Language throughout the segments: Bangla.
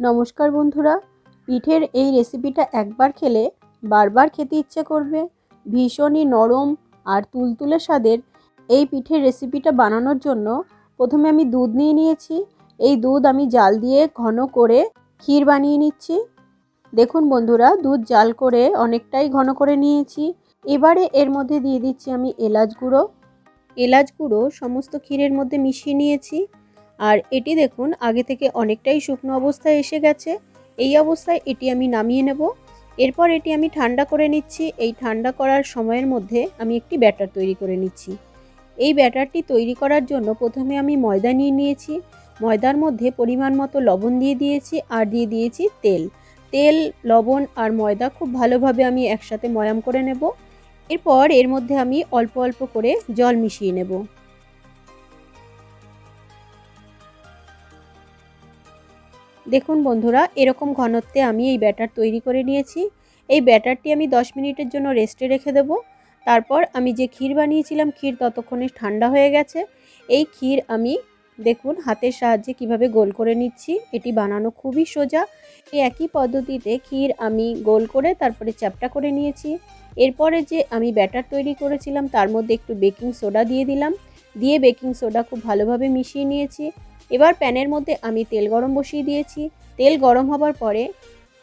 নমস্কার বন্ধুরা, পিঠের এই রেসিপিটা একবার খেলে বারবার খেতে ইচ্ছে করবে। ভীষণই নরম আর তুলতুলে স্বাদের এই পিঠের রেসিপিটা বানানোর জন্য প্রথমে আমি দুধ নিয়ে নিয়েছি। এই দুধ আমি জাল দিয়ে ঘন করে ক্ষীর বানিয়ে নিচ্ছি। দেখুন বন্ধুরা, দুধ জাল করে অনেকটাই ঘন করে নিয়েছি। এবারে এর মধ্যে দিয়ে দিচ্ছি আমি এলাচ গুঁড়ো। এলাচ গুঁড়ো সমস্ত ক্ষীরের মধ্যে মিশিয়ে নিয়েছি। আর এটি দেখুন, আগে থেকে অনেকটাই শুকনো অবস্থায় এসে গেছে। এই অবস্থায় এটি আমি নামিয়ে নেব। এরপর এটি আমি ঠান্ডা করে নিচ্ছি। এই ঠান্ডা করার সময়ের মধ্যে আমি একটি ব্যাটার তৈরি করে নিচ্ছি। এই ব্যাটারটি তৈরি করার জন্য প্রথমে আমি ময়দা নিয়ে নিয়েছি। ময়দার মধ্যে পরিমাণ মতো লবণ দিয়ে দিয়েছি আর দিয়ে দিয়েছি তেল। তেল, লবণ আর ময়দা খুব ভালোভাবে আমি একসাথে ময়াম করে নেব। এরপর এর মধ্যে আমি অল্প অল্প করে জল মিশিয়ে নেব। দেখুন বন্ধুরা, এরকম ঘনত্বে আমি এই ব্যাটার তৈরি করে নিয়েছি। এই ব্যাটারটি আমি 10 মিনিটের জন্য রেস্টে রেখে দেব। তারপর আমি যে ক্ষীর বানিয়েছিলাম, ক্ষীর ততক্ষণে ঠান্ডা হয়ে গেছে। এই ক্ষীর আমি দেখুন হাতের সাহায্যে কীভাবে গোল করে নিচ্ছি, এটি বানানো খুবই সোজা। এই একই পদ্ধতিতে ক্ষীর আমি গোল করে তারপরে চ্যাপটা করে নিয়েছি। এরপরে যে আমি ব্যাটার তৈরি করেছিলাম, তার মধ্যে একটু বেকিং সোডা দিয়ে দিলাম। দিয়ে বেকিং সোডা খুব ভালোভাবে মিশিয়ে নিয়েছি। এবার প্যানের মধ্যে আমি তেল গরম বসিয়ে দিয়েছি। তেল গরম হবার পরে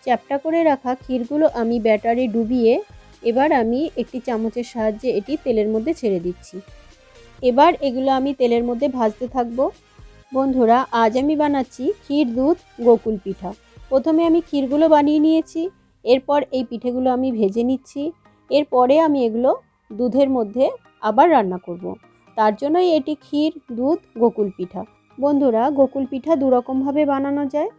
চ্যাপটা করে রাখা ক্ষীরগুলো আমি ব্যাটারে ডুবিয়ে এবার আমি একটি চামচের সাহায্যে এটি তেলের মধ্যে ছেড়ে দিচ্ছি। এবার এগুলো আমি তেলের মধ্যে ভাজতে থাকব। বন্ধুরা, আজ আমি বানাচ্ছি ক্ষীর দুধ গোকুল পিঠা। প্রথমে আমি ক্ষীরগুলো বানিয়ে নিয়েছি, এরপর এই পিঠেগুলো আমি ভেজে নিচ্ছি, এরপরে আমি এগুলো দুধের মধ্যে আবার রান্না করব। তার জন্যই এটি ক্ষীর দুধ গোকুল পিঠা। বন্ধুরা, গোকুল পিঠা দুরকমভাবে বানানো যায়।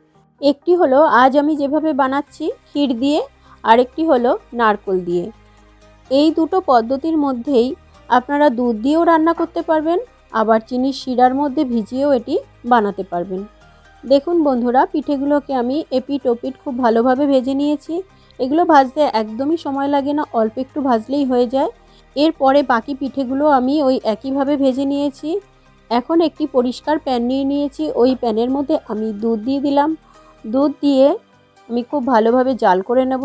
একটি হলো, আজ আমি যেভাবে বানাচ্ছি, ক্ষীর দিয়ে, আরেকটি হলো, নারকল দিয়ে। এই দুটো পদ্ধতির মধ্যেই আপনারা দুধ দিয়েও রান্না করতে পারবেন, আবার চিনির শিরার মধ্যে ভিজিয়েও এটি বানাতে পারবেন। দেখুন বন্ধুরা, পিঠেগুলোকে আমি এপিট ওপিট খুব ভালোভাবে ভেজে নিয়েছি। এগুলো ভাজতে একদমই সময় লাগে না, অল্প একটু ভাজলেই হয়ে যায়। এরপরে বাকি পিঠেগুলো আমি ওই একইভাবে ভেজে নিয়েছি। এখন একটি পরিষ্কার প্যান নিয়ে নিয়েছি, ওই প্যানের মধ্যে আমি দুধ দিয়ে দিলাম। দুধ দিয়ে আমি খুব ভালোভাবে জাল করে নেব।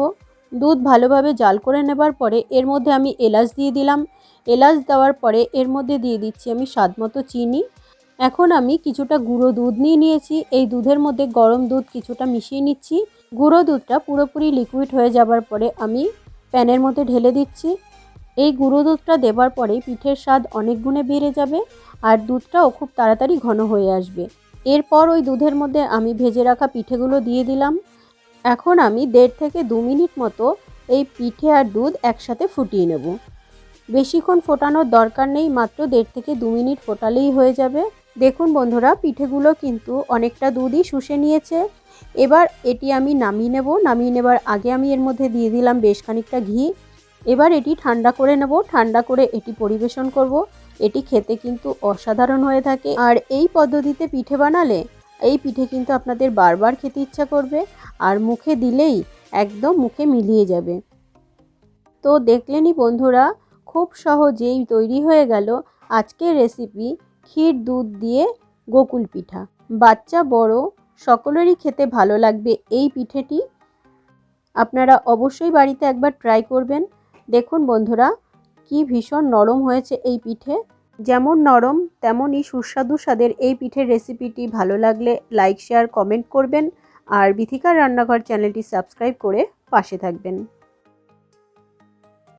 দুধ ভালোভাবে জাল করে নেবার পরে এর মধ্যে আমি এলাচ দিয়ে দিলাম। এলাচ দেওয়ার পরে এর মধ্যে দিয়ে দিচ্ছি আমি স্বাদ মতো চিনি। এখন আমি কিছুটা গুঁড়ো দুধ নিয়ে নিয়েছি। এই দুধের মধ্যে গরম দুধ কিছুটা মিশিয়ে নিচ্ছি। গুঁড়ো দুধটা পুরোপুরি লিকুইড হয়ে যাবার পরে আমি প্যানের মধ্যে ঢেলে দিচ্ছি। এই গুঁড়ো দুধটা দেবার পরে পিঠের স্বাদ অনেক গুণে বেড়ে যাবে। আর দুধটাও খুব তাড়াতাড়ি ঘন হয়ে আসবে। এরপর ওই দুধের মধ্যে আমি ভেজে রাখা পিঠেগুলো দিয়ে দিলাম। এখন আমি দেড় থেকে দু মিনিট মতো এই পিঠে আর দুধ একসাথে ফুটিয়ে নেব। বেশিক্ষণ ফোটানোর দরকার নেই, মাত্র দেড় থেকে দু মিনিট ফোটালেই হয়ে যাবে। দেখুন বন্ধুরা, পিঠেগুলো কিন্তু অনেকটা দুধই শুষে নিয়েছে। এবার এটি আমি নামিয়ে নেব। নামিয়ে নেবার আগে আমি এর মধ্যে দিয়ে দিলাম বেশ খানিকটা ঘি। এবার এটি ঠান্ডা করে নেব। ঠান্ডা করে এটি পরিবেশন করব। এটি খেতে কিন্তু অসাধারণ হয়ে থাকে। আর এই পদ্ধতিতে পিঠে বানালে, এই পিঠে কিন্তু আপনাদের বারবার খেতে ইচ্ছা করবে আর মুখে দিলেই একদম মুখে মিলিয়ে যাবে। তো দেখলেনই বন্ধুরা, খুব সহজেই তৈরি হয়ে গেল আজকের রেসিপি ক্ষীর দুধ দিয়ে গোকুল পিঠা। বাচ্চা, বড়, সকলেরই খেতে ভালো লাগবে এই পিঠেটি। আপনারা অবশ্যই বাড়িতে একবার ট্রাই করবেন। দেখুন বন্ধুরা কি ভীষণ নরম হয়েছে এই পিঠে। যেমন নরম, তেমনই সুস্বাদু স্বাদের এই পিঠের রেসিপিটি ভালো লাগলে লাইক শেয়ার কমেন্ট করবেন। আর বিথিকার রান্নাঘর চ্যানেলটি সাবস্ক্রাইব করে পাশে থাকবেন।